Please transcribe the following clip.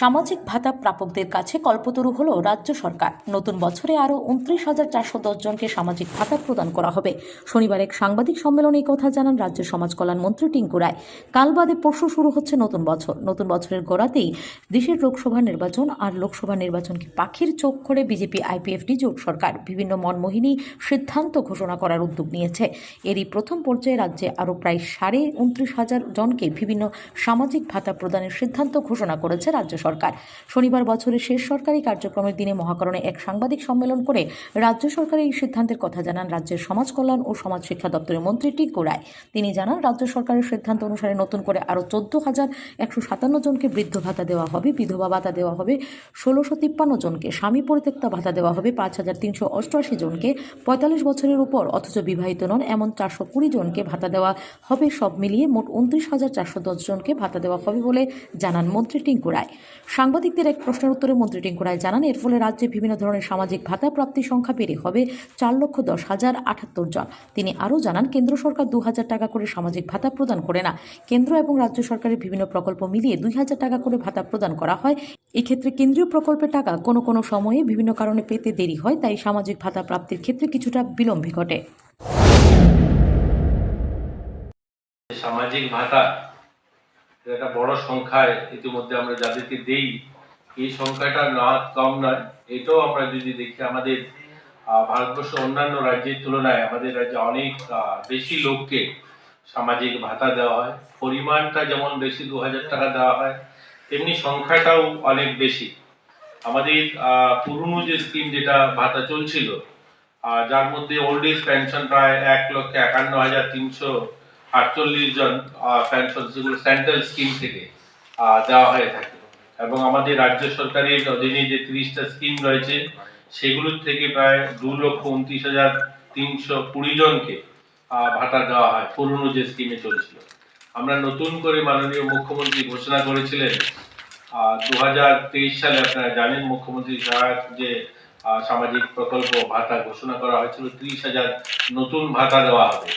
সামাজিক ভাতা প্রাপকদের কাছে কল্পতরু হল রাজ্য সরকার। নতুন বছরে আরও উনত্রিশ হাজার চারশো দশ জনকে সামাজিক ভাতা প্রদান করা হবে। শনিবার এক সাংবাদিক সম্মেলনে কথা জানান রাজ্য সমাজ কল্যাণ মন্ত্রী টিঙ্কু রায়। কাল বাদে পরশু শুরু হচ্ছে নতুন বছর। নতুন বছরের গোড়াতেই দেশের লোকসভা নির্বাচন আর লোকসভা নির্বাচনকে পাখির চোখ করে বিজেপি আইপিএফটি জোট সরকার। বিভিন্ন মনমোহিনী সিদ্ধান্ত ঘোষণা করার উদ্যোগ নিয়েছে। এরই প্রথম পর্যায়ে রাজ্যে আরও প্রায় সাড়ে উনত্রিশ হাজার জনকে বিভিন্ন সামাজিক ভাতা প্রদানের সিদ্ধান্ত ঘোষণা করেছে রাজ্য সরকার। শনিবার বছরের শেষ সরকারি কার্যক্রমের দিনে মহাকরণে এক সাংবাদিক সম্মেলন করে রাজ্য সরকারের এই সিদ্ধান্তের কথা জানান রাজ্যের সমাজ কল্যাণ ও সমাজ শিক্ষা দপ্তরের মন্ত্রী টিঙ্কু রায়। তিনি জানান, রাজ্য সরকারের সিদ্ধান্ত অনুসারে নতুন করে আরও চোদ্দ হাজার একশো সাতান্ন জনকে বৃদ্ধ ভাতা দেওয়া হবে, বিধবা ভাতা দেওয়া হবে, ষোলোশো তিপ্পান্ন জনকে স্বামী পরিত্যক্তা ভাতা দেওয়া হবে, পাঁচ হাজার তিনশো অষ্টআশি জনকে পঁয়তাল্লিশ বছরের উপর অথচ বিবাহিত নন, এমন চারশো কুড়ি জনকে ভাতা দেওয়া হবে, সব মিলিয়ে মোট উনত্রিশ হাজার চারশো দশ জনকে ভাতা দেওয়া হবে বলে জানান মন্ত্রী টিঙ্কু রায়। সাংবাদিকদের এক প্রশ্নের উত্তরে মন্ত্রী টিঙ্কু রায় জানান, এর ফলে রাজ্যে বিভিন্ন ধরনের সামাজিক ভাতা প্রাপ্তির সংখ্যা বেড়ে হবে চার লক্ষ দশ হাজার আটাত্তর জন। তিনি আরও জানান, কেন্দ্র সরকার দু হাজার টাকা করে সামাজিক ভাতা প্রদান করে না। কেন্দ্র এবং রাজ্য সরকারের বিভিন্ন প্রকল্প মিলিয়ে দুই হাজার টাকা করে ভাতা প্রদান করা হয়। এক্ষেত্রে কেন্দ্রীয় প্রকল্পের টাকা কোনো কোনো সময়ে বিভিন্ন কারণে পেতে দেরি হয়, তাই সামাজিক ভাতা প্রাপ্তির ক্ষেত্রে কিছুটা বিলম্বে ঘটে। সামাজিক ভাতা একটা বড় সংখ্যায় ইতিমধ্যে আমরা যাদেরকে দেই, এই সংখ্যাটা না কম নয়। এটাও আমরা যদি দেখি, আমাদের ভারতবর্ষ অন্যান্য রাজ্যের তুলনায় আমাদের রাজ্যে অনেক বেশি লোককে সামাজিক ভাতা দেওয়া হয়। পরিমাণটা যেমন বেশি, দু হাজার টাকা দেওয়া হয়, তেমনি সংখ্যাটাও অনেক বেশি। আমাদের পুরনো যে স্কিম যেটা ভাতা চলছিল যার মধ্যে ওল্ড এজ পেনশন প্রায় এক লক্ষ একান্ন হাজার তিনশো আটচল্লিশ জন পেনশন সেগুলো সেন্ট্রাল স্কিম থেকে দেওয়া হয়ে থাকে। এবং আমাদের রাজ্য সরকারের অধীনে যে তিরিশটা স্কিম রয়েছে, সেগুলোর থেকে প্রায় দু লক্ষ উনত্রিশ হাজার তিনশো কুড়ি জনকে ভাতা দেওয়া হয়, পুরনো যে স্কিমে চলছিল। আমরা নতুন করে মাননীয় মুখ্যমন্ত্রী ঘোষণা করেছিলেন দু হাজার তেইশ সালে, আপনারা জানেন মুখ্যমন্ত্রী সহায়ক যে সামাজিক প্রকল্প ভাতা ঘোষণা করা হয়েছিল, ত্রিশ হাজার নতুন ভাতা দেওয়া হবে।